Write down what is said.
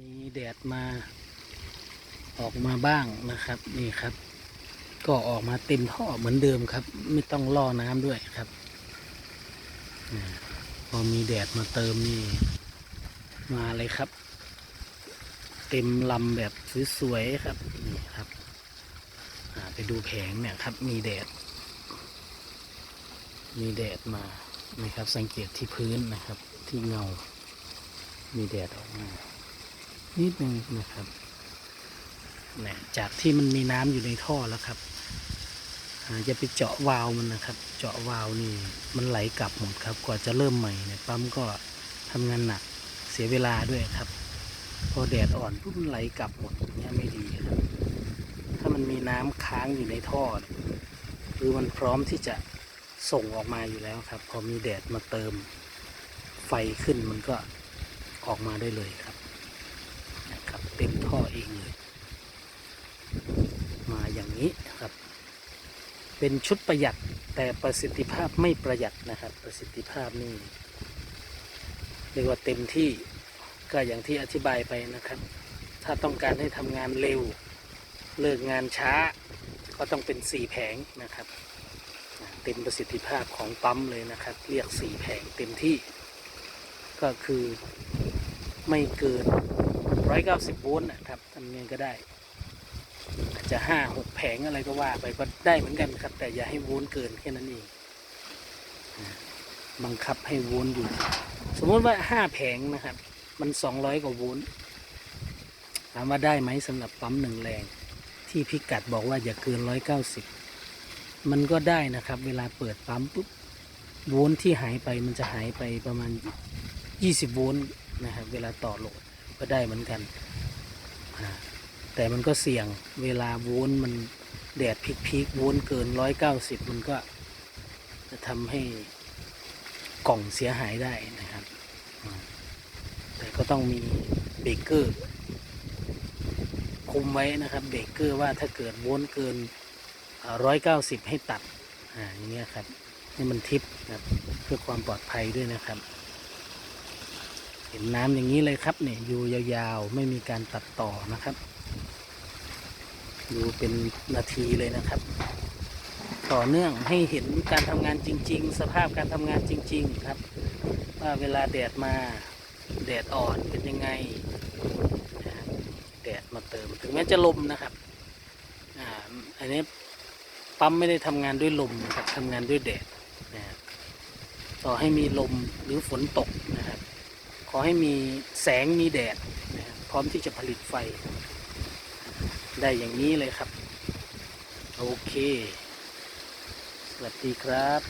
มีแดดมาออกมาบ้างนะครับ นี่ครับ ก็ออกมาเต็มท่อเหมือนเดิมครับ ไม่ต้องล่อน้ำด้วยครับพอมีแดดมาเติมนี่ มาเลยครับ เต็มลำแบบสวยๆครับนี่ครับไปดูแผงเนี่ยครับ มีแดด มีแดดมานี่ครับ สังเกตที่พื้นนะครับ ที่เงา มีแดดออกมา นิดนึงนะครับนี่จากที่มันมีน้ำอยู่ในท่อแล้วครับจะไปเจาะวาล์วมันนะครับ เจาะวาล์วนี่มันไหลกลับหมดครับ กว่าจะเริ่มใหม่เนี่ยปั๊มก็ทำงานหนักเสียเวลาด้วยครับ พอแดดอ่อนปุ๊บมันไหลกลับหมดเนี่ยไม่ดีครับ ถ้ามันมีน้ำค้างอยู่ในท่อคือมันพร้อมที่จะส่งออกมาอยู่แล้วครับ พอมีแดดมาเติมไฟขึ้นมันก็ออกมาได้เลยครับ ต็มท่อเองเลย มาอย่างนี้ครับ เป็นชุดประหยัดแต่ประสิทธิภาพไม่ประหยัดนะครับ ประสิทธิภาพนี่เรียกว่าเต็มที่ก็อย่างที่อธิบายไปนะครับ ถ้าต้องการให้ทำงานเร็ว เลิกงานช้า ก็ต้องเป็นสี่แผงนะครับ เต็มประสิทธิภาพของปั๊มเลยนะครับ เรียกสี่แผงเต็มที่ ก็คือไม่เกิน ร้อยเก้าสิบโวลต์นะครับทำเนียนก็ได้ อาจจะห้าหกแผงอะไรก็ว่าไปก็ได้เหมือนกันครับ แต่อย่าให้โวลต์เกินแค่นั้นเองบังคับให้โวลต์อยู่ สมมติว่าห้าแผงนะครับ มันสองร้อยกว่าโวลต์ถามว่าได้ไหมสำหรับปั๊มหนึ่งแรง ที่พิกัดบอกว่าอย่าเกินร้อยเก้าสิบมันก็ได้นะครับ เวลาเปิดปั๊มปุ๊บโวลต์ที่หายไปมันจะหายไปประมาณยี่สิบโวลต์นะครับ เวลาต่อโหลด ก็ได้เหมือนกัน แต่มันก็เสี่ยงเวลาโวลต์มันแดดพลิกพีกๆโวลต์เกินร้อยเก้าสิบมันก็จะทำให้กล่องเสียหายได้นะครับ แต่ก็ต้องมีเบรกเกอร์คุมไว้นะครับเบรกเกอร์ว่าถ้าเกิดโวลต์เกินร้อยเก้าสิบให้ตัดอ่าอย่างเงี้ยครับให้มันทิปครับเพื่อความปลอดภัยด้วยนะครับ เห็นน้ำอย่างนี้เลยครับเนี่ยอยู่ยาวๆ ไม่มีการตัดต่อนะครับ ดูเป็นนาทีเลยนะครับ ต่อเนื่องให้เห็นการทำงานจริง ๆ สภาพการทำงานจริง ๆ ครับ ว่าเวลาแดดมาแดดอ่อนเป็นยังไงแดดมาเติมถึงแม้จะลมนะครับอ่าอันนี้ปั๊มไม่ได้ทำงานด้วยลมนะครับทำงานด้วยแดดนะฮะต่อให้มีลมหรือฝนตกนะครับ ขอให้มีแสงมีแดดนะครับพร้อมที่จะผลิตไฟ ได้อย่างนี้เลยครับ โอเค สวัสดีครับ